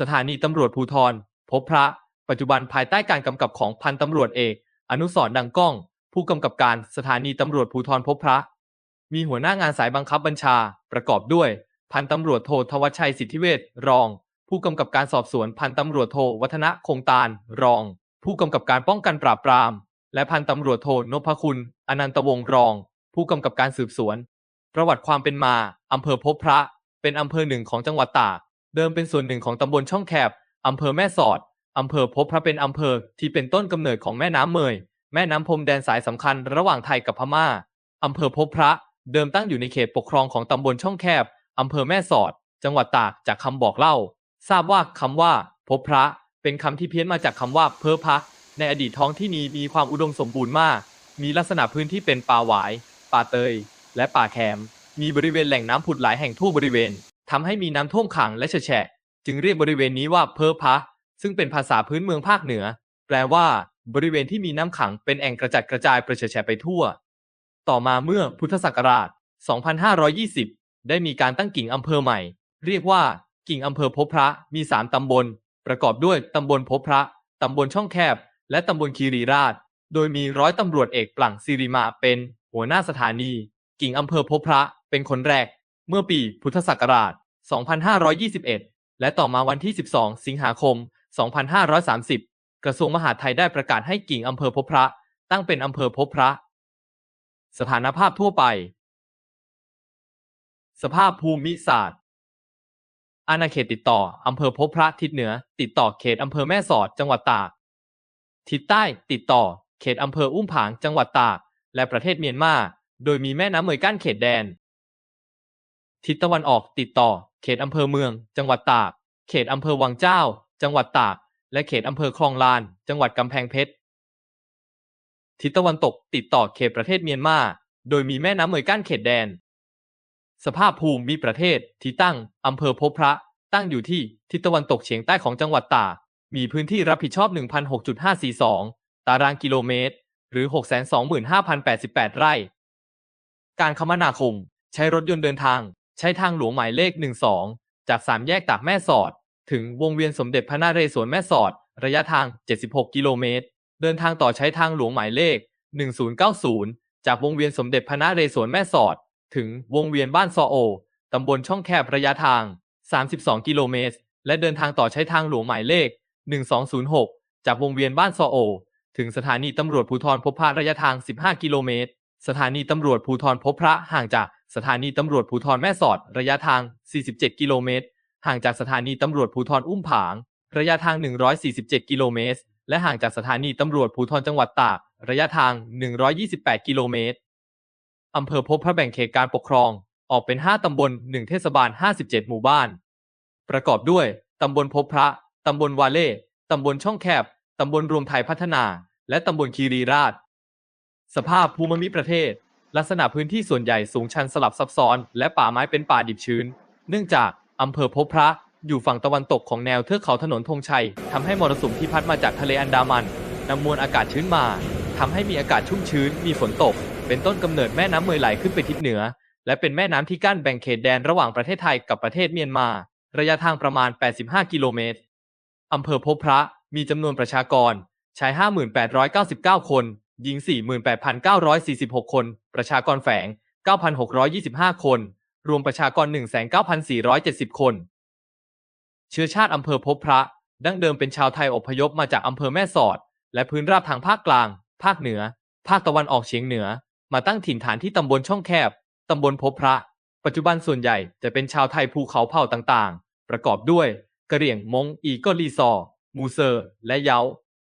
สถานีตำรวจภูธรพบพระ ปัจจุบันภายใต้การกำกับของพันตำรวจเอก อนุสรดังก้อง ผู้กำกับการสถานีตำรวจภูธรพบพระ มีหัวหน้างานสายบังคับบัญชา ประกอบด้วย พันตำรวจโททวัชชัยสิทธิเวชรอง ผู้กำกับการสอบสวนพันตำรวจโทวัฒนะคงตาลรอง ผู้กำกับการป้องกันปราบปราม และพันตำรวจโทนพคุณ อนันตวงศ์รอง ผู้กำกับการสืบสวน ประวัติความเป็นมาอำเภอพบพระ เป็นอำเภอหนึ่งของจังหวัดตาก เดิมเป็นส่วนหนึ่งของตำบลช่องแคบอำเภอแม่สอดอำเภอพบพระเป็นอำเภอที่เป็นต้นกำเนิดของแม่น้ำเมย แม่น้ำพรมแดนสายสำคัญระหว่างไทยกับพม่าอำเภอพบพระ เดิมตั้งอยู่ในเขตปกครองของตำบลช่องแคบอำเภอแม่สอด จังหวัดตากจากคำบอกเล่า ทราบว่าคำว่า พบพระ เป็นคำที่เพี้ยนมาจากคำว่า เพ้อพัก ในอดีตท้องที่นี้มีความอุดมสมบูรณ์มาก มีลักษณะพื้นที่เป็นป่าหวาย ป่าเตย และป่าแคม มีบริเวณแหล่งน้ำผุดหลายแห่งทั่วบริเวณ ทำให้มีน้ำท่วมขังและแฉะ จึงเรียกบริเวณนี้ว่าเพอพะ ซึ่งเป็นภาษาพื้นเมืองภาคเหนือ แปลว่า บริเวณที่มีน้ำขังเป็นแอ่งกระจัดกระจายประแฉะไปทั่ว ต่อมาเมื่อพุทธศักราช 2520 ได้มีการตั้งกิ่งอำเภอใหม่ เรียกว่า กิ่งอำเภอพบพระ มี 3ตำบล ประกอบด้วยตำบลพบพระตำบลช่องแคบ และตำบลคีรีราช โดยมีร้อยตำรวจเอกปลั่งศิริมาเป็นหัวหน้าสถานี กิ่งอำเภอพบพระเป็นคนแรก เมื่อปีพุทธศักราช 2521 และต่อมาวันที่ 12 สิงหาคม 2530 กระทรวงมหาดไทยได้ประกาศให้กิ่งอำเภอพบพระ ตั้งเป็นอำเภอพบพระ สถานภาพทั่วไป สภาพภูมิศาสตร์ อาณาเขตติดต่ออำเภอพบพระทิศเหนือ ติดต่อเขตอำเภอแม่สอดจังหวัดตาก ทิศใต้ติดต่อ เขตอำเภออุ้มผางจังหวัดตาก และประเทศเมียนมา โดยมีแม่น้ำเมยกั้นเขตแดนทิศตะวันออกติดต่อ เขตอำเภอเมือง จังหวัดตาก เขตอำเภอวังเจ้า จังหวัดตาก และเขตอำเภอคลองลาน จังหวัดกำแพงเพชร ทิศตะวันตกติดต่อเขตประเทศเมียนมา โดยมีแม่น้ำเมยกั้นเขตแดน สภาพภูมิประเทศที่ตั้งอำเภอพบพระ ตั้งอยู่ที่ทิศตะวันตกเฉียงใต้ของจังหวัดตาก มีพื้นที่รับผิดชอบ 1,006.542 ตารางกิโลเมตร หรือ 625,088 ไร่ การคมนาคม ใช้รถยนต์เดินทาง ใช้ทางหลวงหมายเลข 12 จากสามแยกตากแม่สอด ถึงวงเวียนสมเด็จพระนเรศวรแม่สอด ระยะทาง 76 กิโลเมตร เดินทางต่อใช้ทางหลวงหมายเลข 1090 จากวงเวียนสมเด็จพระนเรศวรแม่สอด ถึงวงเวียนบ้านซอโอ ตำบลช่องแคบระยะทาง 32 กิโลเมตร และเดินทางต่อใช้ทางหลวงหมายเลข 1206 จากวงเวียนบ้านซอโอ ถึงสถานีตำรวจภูธรพบพระระยะทาง 15 กิโลเมตร สถานีตำรวจภูธรพบพระห่างจาก สถานีตำรวจภูธรแม่สอด ระยะทาง 47 กิโลเมตร ห่างจากสถานีตำรวจภูธรอุ้มผาง ระยะทาง 147 กิโลเมตร และห่างจากสถานีตำรวจภูธรจังหวัดตาก ระยะทาง 128 กิโลเมตรอำเภอพบพระแบ่งเขตการปกครอง ออกเป็น 5 ตำบล 1 เทศบาล 57 หมู่บ้าน ประกอบด้วย ตำบลพบพระ ตำบลวาเล่ ตำบลช่องแคบ ตำบลรวมไทยพัฒนา และตำบลคีรีราช สภาพภูมิมิประเทศ ลักษณะพื้นที่ส่วนใหญ่สูงชันสลับซับซ้อน และป่าไม้เป็นป่าดิบชื้น เนื่องจากอำเภอพบพระอยู่ฝั่งตะวันตกของแนวเทือกเขาถนนธงชัยทำให้มรสุมที่พัดมาจากทะเลอันดามันนำมวลอากาศชื้นมาทำให้มีอากาศชุ่มชื้น มีฝนตก เป็นต้นกำเนิดแม่น้ำเมยไหลขึ้นไปทิศเหนือ และเป็นแม่น้ำที่กั้นแบ่งเขตแดนระหว่างประเทศไทยกับประเทศเมียนมา ระยะทางประมาณ 85 กิโลเมตรอำเภอพบพระมีจำนวนประชากรชาย 5899 คน หญิง 48,946 คน ประชากรแฝง 9,625 คน รวมประชากร 19,470 คน เชื้อชาติอำเภอพบพระ ดั้งเดิมเป็นชาวไทยอพยพมาจากอำเภอแม่สอด และพื้นราบทางภาคกลาง ภาคเหนือ ภาคตะวันออกเฉียงเหนือ มาตั้งถิ่นฐานที่ตำบลช่องแคบ ตำบลพบพระ ปัจจุบันส่วนใหญ่จะเป็นชาวไทยภูเขาเผ่าต่างๆ ประกอบด้วยกะเหรี่ยง มง อีโกลีซอ มูเซอร์ และเยา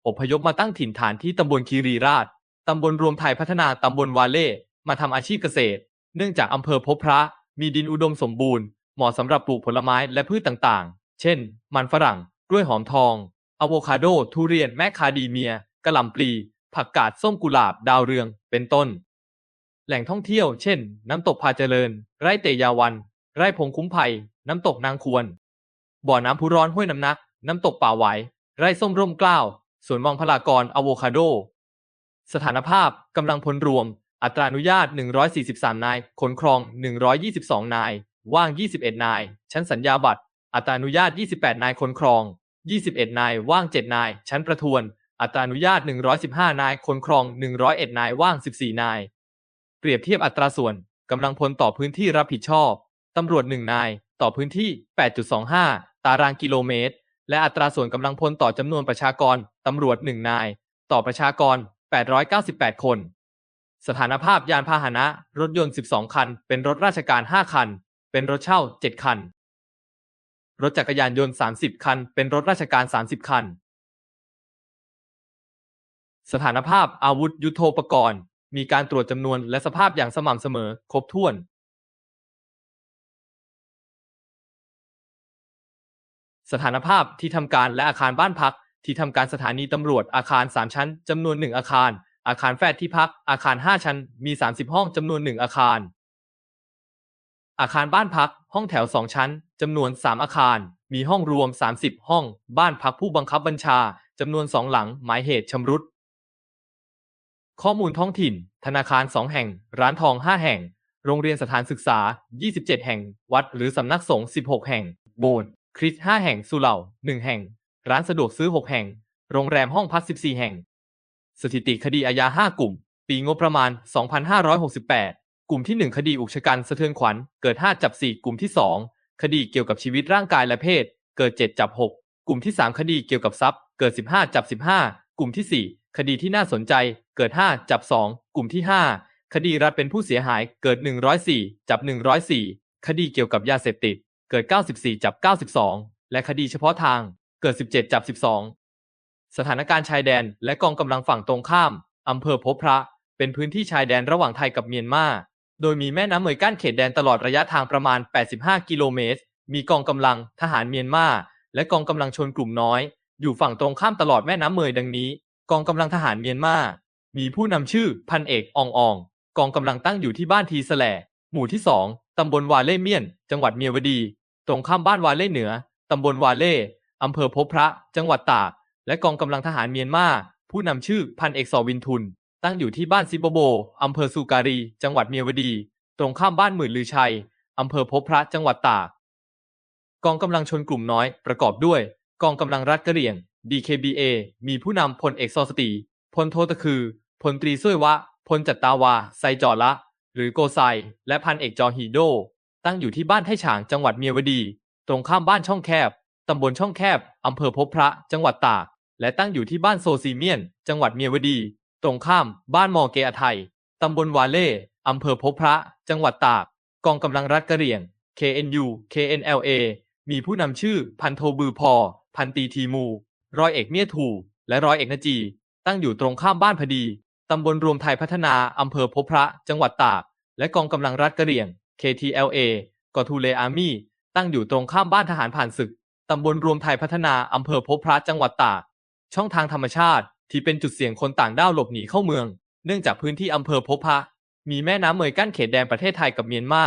อพยพมาตั้งถิ่นฐานที่ตำบลคีรีราช ตำบลรวมไทยพัฒนาตำบลวาเล่มาทำอาชีพเกษตร เนื่องจากอำเภอพบพระ มีดินอุดมสมบูรณ์ เหมาะสำหรับปลูกผลไม้และพืชต่างๆ เช่น มันฝรั่ง กล้วยหอมทองอะโวคาโด ทุเรียน แมคคาดีเมียกะหล่ำปลี ผักกาด ส้มกุหลาบ ดาวเรือง เป็นต้น แหล่งท่องเที่ยว เช่น น้ำตกพาเจริญ ไร่เตยาวัน ไร่พงคุ้มไผ่น้ำตกนางควร บ่อน้ำพุร้อนห้วยน้ำนัก น้ำตกป่าไหว ไร่ส้มร่มเกล้าสวนวังพลากรอะโวคาโด สถานภาพกำลังพลรวม อัตราอนุญาต 143 นาย ขนครอง 122 นาย ว่าง 21 นาย ชั้นสัญญาบัตร อัตราอนุญาต 28 นายคนครอง 21 นาย ว่าง 7 นาย ชั้นประทวน อัตราอนุญาต 115 นายคนครอง 101 นาย ว่าง 14 นาย เปรียบเทียบอัตราส่วนกำลังพลต่อพื้นที่รับผิดชอบ ตำรวจ 1 นาย ต่อพื้นที่ 8.25 ตารางกิโลเมตร และอัตราส่วนกำลังพลต่อจำนวนประชากร ตำรวจ 1 นาย ต่อประชากร 898 คน สถานภาพยานพาหนะ รถยนต์ 12 คัน เป็นรถราชการ 5 คัน เป็นรถเช่า 7 คัน รถจักรยานยนต์ 30 คัน เป็นรถราชการ 30 คัน สถานภาพอาวุธยุโทโธปกรณ์ มีการตรวจจำนวนและสภาพอย่างสม่ำเสมอ ครบถ้วนสถานภาพที่ทำการและอาคารบ้านพัก ที่ทำการสถานีตำรวจอาคาร 3 ชั้นจำนวน 1 อาคาร อาคารแฟดที่พัก อาคาร 5 ชั้น มี 30 ห้องจำนวน 1 อาคาร อาคารบ้านพัก ห้องแถว 2 ชั้นจำนวน 3 อาคาร มีห้องรวม 30 ห้อง บ้านพักผู้บังคับบัญชาจำนวน 2 หลัง หมายเหตุชำรุด ข้อมูลท้องถิ่น ธนาคาร 2 แห่ง ร้านทอง 5 แห่ง โรงเรียนสถานศึกษา 27 แห่ง วัดหรือสำนักสงฆ์ 16 แห่ง โบสถ์คริสต์5แห่ง สุเหร่า 1 แห่ง ร้านสะดวกซื้อ 6 แห่ง โรงแรมห้องพัก 14 แห่ง สถิติคดีอาญา 5 กลุ่ม ปีงบประมาณ 2568 กลุ่มที่ 1 คดีอุกชะกันสะเทือนขวัญ เกิด 5 จับ 4 กลุ่มที่ 2 คดีเกี่ยวกับชีวิตร่างกายและเพศ เกิด 7 จับ 6 กลุ่มที่ 3 คดีเกี่ยวกับทรัพย์ เกิด 15 จับ 15 กลุ่มที่ 4 คดีที่น่าสนใจ เกิด 5 จับ 2 กลุ่มที่ 5 คดีรัฐเป็นผู้เสียหาย เกิด 104 จับ 104 คดีเกี่ยวกับยาเสพติด เกิด 94 จับ 92 และคดีเฉพาะทาง เกิด 17 จับ 12 สถานการณ์ชายแดนและกองกำลังฝั่งตรงข้ามอำเภอพบพระ เป็นพื้นที่ชายแดนระหว่างไทยกับเมียนมา โดยมีแม่น้ำเหมยกั้นเขตแดนตลอดระยะทางประมาณ 85 กิโลเมตร มีกองกำลังทหารเมียนมา และกองกำลังชนกลุ่มน้อย อยู่ฝั่งตรงข้ามตลอดแม่น้ำเมยดังนี้ กองกำลังทหารเมียนมา มีผู้นำชื่อพันเอกอองออง กองกำลังตั้งอยู่ที่บ้านทีสแลหมู่ที่2ตำบลวาเล่เมียน จังหวัดเมียวดี ตรงข้ามบ้านวาเล่เหนือ ตำบลวาเล่ อำเภอพบพระ จังหวัดตาก และกองกำลังทหารเมียนมา ผู้นำชื่อพันเอกซอวินทุน ตั้งอยู่ที่บ้านซิโบโบ อำเภอสุการี จังหวัดเมียวดี ตรงข้ามบ้านหมื่นลือชัย อำเภอพบพระ จังหวัดตาก กองกำลังชนกลุ่มน้อย ประกอบด้วย กองกำลังรัฐกะเหรี่ยง DKBA มีผู้นำพลเอกซอสตี พลโทตะคือ พลตรีซุยวะ พลจัตตาวา ไซจอละ หรือโกไซ และพันเอกจอฮีโด ตั้งอยู่ที่บ้านไทฉาง จังหวัดเมียวดี ตรงข้ามบ้านช่องแคบ ตำบลช่องแคบ อำเภอพบพระ จังหวัดตาก และตั้งอยู่ที่บ้านโซซีเมียน จังหวัดเมียวดี ตรงข้าม บ้านมอเกอไทย ตำบลวาเล่ อำเภอพบพระ จังหวัดตาก กองกำลังรัฐกะเหรี่ยง KNU KNLA มีผู้นำชื่อพันโทบือพอ พันตีทีมู ร้อยเอกเมียถู และร้อยเอกนาจี ตั้งอยู่ตรงข้ามบ้านพอดี ตำบลรวมไทยพัฒนา อำเภอพบพระ จังหวัดตาก และกองกำลังรัฐกะเหรี่ยง KTLA กอทูเลอาร์มี่ ตั้งอยู่ตรงข้ามบ้านทหารผ่านศึก ตำบลรวมไทยพัฒนา อำเภอพบพระจังหวัดตาก ช่องทางธรรมชาติที่เป็นจุดเสี่ยงคนต่างด้าวหลบหนีเข้าเมือง เนื่องจากพื้นที่อำเภอพบพระ มีแม่น้ำเมยกั้นเขตแดนประเทศไทยกับเมียนมา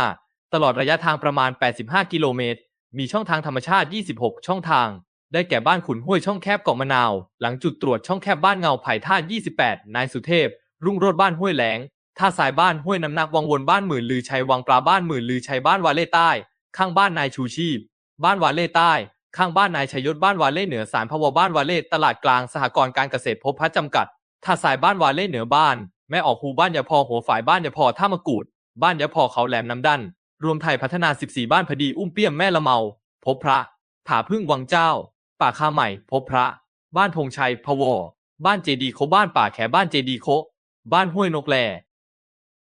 ตลอดระยะทางประมาณ 85 กิโลเมตร มีช่องทางธรรมชาติ 26 ช่องทาง ได้แก่บ้านขุนห้วยช่องแคบเกาะมะนาว หลังจุดตรวจช่องแคบบ้านเงาไผ่ท่า 28 นายสุเทพ รุ่งโรจน์บ้านห้วยแหลงท่าทรายบ้านห้วยน้ำหนักวังวนบ้านหมื่นลือชัยวังปลาบ้านหมื่นลือชัยบ้านวาเล่ใต้ ข้างบ้านนายชูชีพ บ้านวาเล่ใต้ ข้างบ้านนายชัยยศบ้านวาเล่เหนือสารพวบ้านวาเล่ตลาดกลางสหกรณ์การเกษตรพบพระจำกัดท่าทรายบ้านวาเล่เหนือบ้าน แม่ออกคูบ้านยาพอหัวฝ่ายบ้านยาพอท่ามะกูด บ้านยาพอเขาแหลมน้ำดันรวมไทยพัฒนา 14 บ้านพอดีอุ้มเปี้ยมแม่ละเมา พบพระผาพึ่งวังเจ้า ป่าคาใหม่ พบพระ บ้านธงชัยพวบ้านเจดีโคบ้านป่าแขบ้านเจดีโค บ้านห้วยนกแล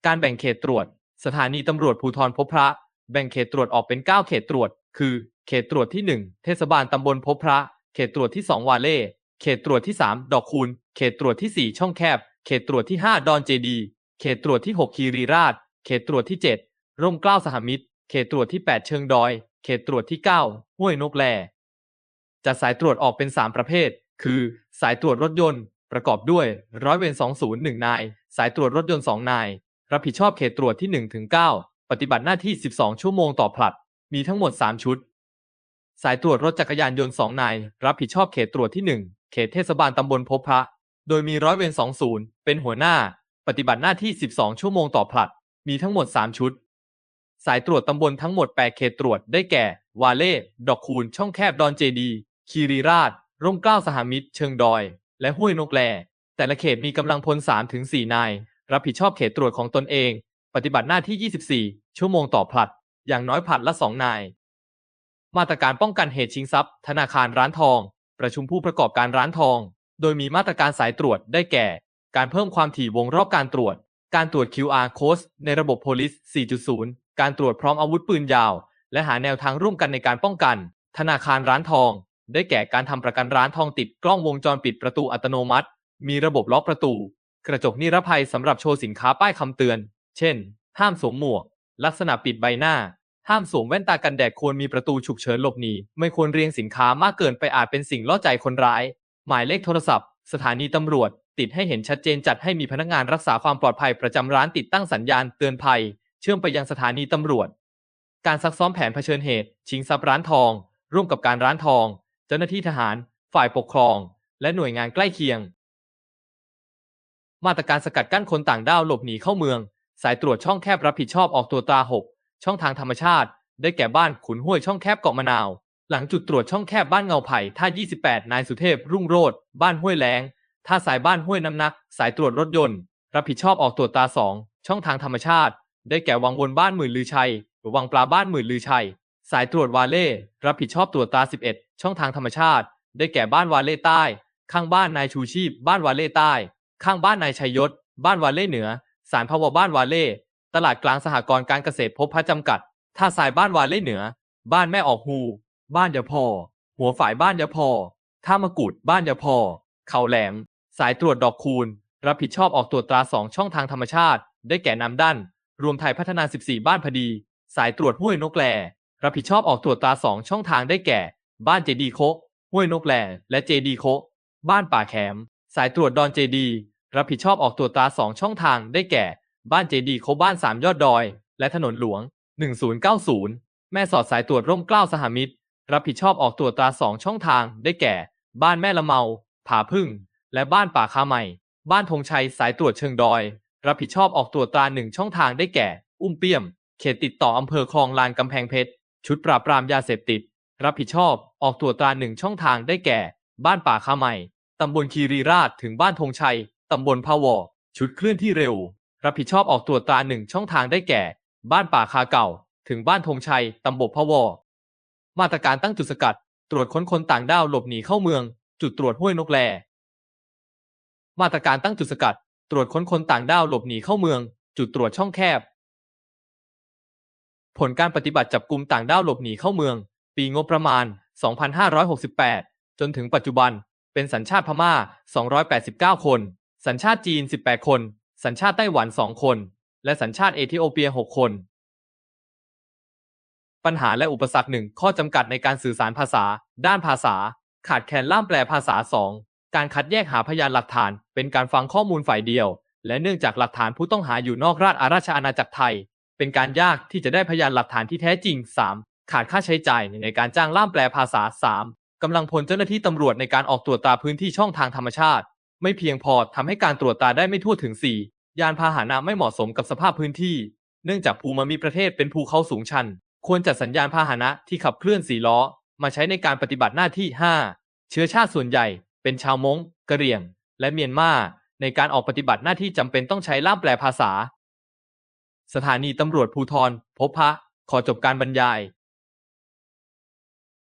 การแบ่งเขตตรวจ สถานีตำรวจภูธรพบพระ แบ่งเขตตรวจออกเป็น 9 เขตตรวจ คือ เขตตรวจที่ 1 เทศบาลตำบลพบพระ เขตตรวจที่ 2 วาเล่ เขตตรวจที่ 3 ดอกคูณ เขตตรวจที่ 4 ช่องแคบ เขตตรวจที่ 5 ดอนเจดี เขตตรวจที่ 6 คีรีราช เขตตรวจที่ 7 ร่มเกล้าสหมิตร เขตตรวจที่ 8 เชิงดอย เขตตรวจที่ 9 ห้วยนกแลจัดสายตรวจออกเป็น 3 ประเภท คือ สายตรวจรถยนต์ ประกอบด้วยร้อยเวร201 นาย สายตรวจรถยนต์ 2 นาย รับผิดชอบเขตตรวจที่1ถึง9ปฏิบัติหน้าที่ 12 ชั่วโมงต่อผลัด มีทั้งหมด 3 ชุด สายตรวจรถจักรยานยนต์2นาย รับผิดชอบเขตตรวจที่ 1 เขตเทศบาลตำบลพบพระ โดยมีร้อยเวร20เป็นหัวหน้า ปฏิบัติหน้าที่ 12 ชั่วโมงต่อผลัด มีทั้งหมด 3 ชุด สายตรวจตำบลทั้งหมด 8 เขตตรวจได้แก่ วาเล่ ดอกคูน ช่องแคบดอนเจดี คีรีราช ร่มเกล้าสหมิตร เชิงดอย และห้วยนกแล แต่ละเขตมีกำลังพล3-4นาย รับผิดชอบเขตตรวจของตนเอง ปฏิบัติหน้าที่ 24 ชั่วโมงต่อผลัด อย่างน้อยผลัดละ2นาย มาตรการป้องกันเหตุชิงทรัพย์ ธนาคารร้านทอง ประชุมผู้ประกอบการร้านทอง โดยมีมาตรการสายตรวจได้แก่ การเพิ่มความถี่วงรอบการตรวจ การตรวจ QR code ในระบบ Police 4.0 การตรวจพร้อมอาวุธปืนยาว และหาแนวทางร่วมกันในการป้องกัน ธนาคารร้านทอง ได้แก่การทำประกันร้านทองติดกล้องวงจรปิดประตูอัตโนมัติ มีระบบล็อกประตู กระจกนิรภัยสำหรับโชว์สินค้าป้ายคำเตือน เช่น ห้ามสวมหมวก ลักษณะปิดใบหน้า ห้ามสวมแว่นตากันแดดควรมีประตูฉุกเฉินหลบหนีไม่ควรเรียงสินค้ามากเกินไปอาจเป็นสิ่งล่อใจคนร้าย หมายเลขโทรศัพท์ สถานีตำรวจ ติดให้เห็นชัดเจนจัดให้มีพนักงานรักษาความปลอดภัยประจำร้านติดตั้งสัญญาณเตือนภัย เชื่อมไปยังสถานีตำรวจ การซักซ้อมแผนเผชิญเหตุ ชิงทรัพย์ร้านทอง ร่วมกับการร้านทอง เจ้าหน้าที่ทหาร ฝ่ายปกครอง และหน่วยงานใกล้เคียง มาตรการสกัดกั้นคนต่างด้าวหลบหนีเข้าเมือง สายตรวจช่องแคบรับผิดชอบออกตัวตรา6 ช่องทางธรรมชาติ ได้แก่บ้านขุนห้วยช่องแคบเกาะมะนาว หลังจุดตรวจช่องแคบบ้านเงาไผ่ท่า 28 นายสุเทพ รุ่งโรจน์บ้านห้วยแล้งท่าสายบ้านห้วยน้ำนัก สายตรวจรถยนต์ รับผิดชอบออกตรวจตรา2ช่องทางธรรมชาติ ได้แก่วังวนบ้านหมื่นลือชัยหรือวังปลาบ้านหมื่นลือชัย สายตรวจวาเล่รับผิดชอบตรวจตา 11 ช่องทางธรรมชาติ ได้แก่บ้านวาเล่ใต้ ข้างบ้านนายชูชีพ บ้านวาเล่ใต้ ข้างบ้านนายชัยยศ บ้านวาเล่เหนือ สารพาวบ้านวาเล่ ตลาดกลางสหกรณ์การเกษตรพบพระจำกัด ท่าทรายบ้านวานเล่เหนือ บ้านแม่ออกฮูบ้านยาพอ หัวฝ่ายบ้านยาพอ ท่ามะกุดบ้านยาพอ เขาแหลม สายตรวจดอกคูณ รับผิดชอบออกตรวจตราสองช่องทางธรรมชาติ ได้แก่น้ำด้าน รวมไทยพัฒนา 14 บ้านพอดี สายตรวจห้วยนกแล รับผิดชอบออกตรวจตราสองช่องทางได้แก่ บ้านเจดีโคห้วยนกแล และเจดีโคบ้านป่าแขม สายตรวจดอนเจดี รับผิดชอบออกตรวจตราสองช่องทางได้แก่ บ้านเจดีโคบ้านสามยอดดอย และถนนหลวง 1090 แม่สอดสายตรวจร่มเกล้าสหมิตร รับผิดชอบออกตรวจตราสองช่องทางได้แก่ บ้านแม่ละเมา ผาพึ่ง และบ้านป่าคาใหม่ บ้านธงชัยสายตรวจเชิงดอย รับผิดชอบออกตรวจตราหนึ่งช่องทางได้แก่ อุ้มเปี้ยม เขตติดต่ออำเภอคลองลานกำแพงเพชรชุดปราบปรามยาเสพติด รับผิดชอบออกตรวจตราหนึ่งช่องทางได้แก่ บ้านป่าคาใหม่ตำบลคีรีราชถึงบ้านธงชัยตำบลพะวอชุดเคลื่อนที่เร็ว รับผิดชอบออกตรวจตราหนึ่งช่องทางได้แก่ บ้านป่าคาเก่า ถึงบ้านธงชัย ตำบลพะวอ มาตรการตั้งจุดสกัด ตรวจค้นคนต่างด้าวหลบหนีเข้าเมือง จุดตรวจห้วยนกแล มาตรการตั้งจุดสกัด ตรวจค้นคนต่างด้าวหลบหนีเข้าเมือง จุดตรวจช่องแคบ ผลการปฏิบัติจับกลุ่มต่างด้าวหลบหนีเข้าเมือง ปีงบประมาณ 2568 จนถึงปัจจุบัน เป็นสัญชาติพม่า 289 คน สัญชาติจีน 18 คน สัญชาติไต้หวัน2คน และสัญชาติเอธิโอเปีย6คน ปัญหาและอุปสรรคหนึ่งข้อจำกัดในการสื่อสารภาษา ด้านภาษา ขาดแคลนล่ามแปลภาษา2การคัดแยกหาพยานหลักฐาน เป็นการฟังข้อมูลฝ่ายเดียว และเนื่องจากหลักฐานผู้ต้องหาอยู่นอกราชอาณาชอาณาจักรไทย เป็นการยากที่จะได้พยานหลักฐานที่แท้จริง 3. ขาดค่าใช้จ่ายในการจ้างล่ามแปลภาษา 3. กำลังพลเจ้าหน้าที่ตำรวจในการออกตรวจตราพื้นที่ช่องทางธรรมชาติ ไม่เพียงพอทำให้การตรวจตาได้ไม่ทั่วถึง 4. ยานพาหนะไม่เหมาะสมกับสภาพพื้นที่ เนื่องจากภูมิมีประเทศเป็นภูเขาสูงชัน ควรจัดสัญญาณพาหนะที่ขับเคลื่อนสี่ล้อ มาใช้ในการปฏิบัติหน้าที่ 5. เชื้อชาติส่วนใหญ่ เป็นชาวมง้งกะเหรี่ยง และเมียนมาในการออกปฏิบัติหน้าที่จำเป็นต้องใช้ล่ามแปลภาษา สถานีตำรวจภูธรพบพระ ขอจบการบรรยาย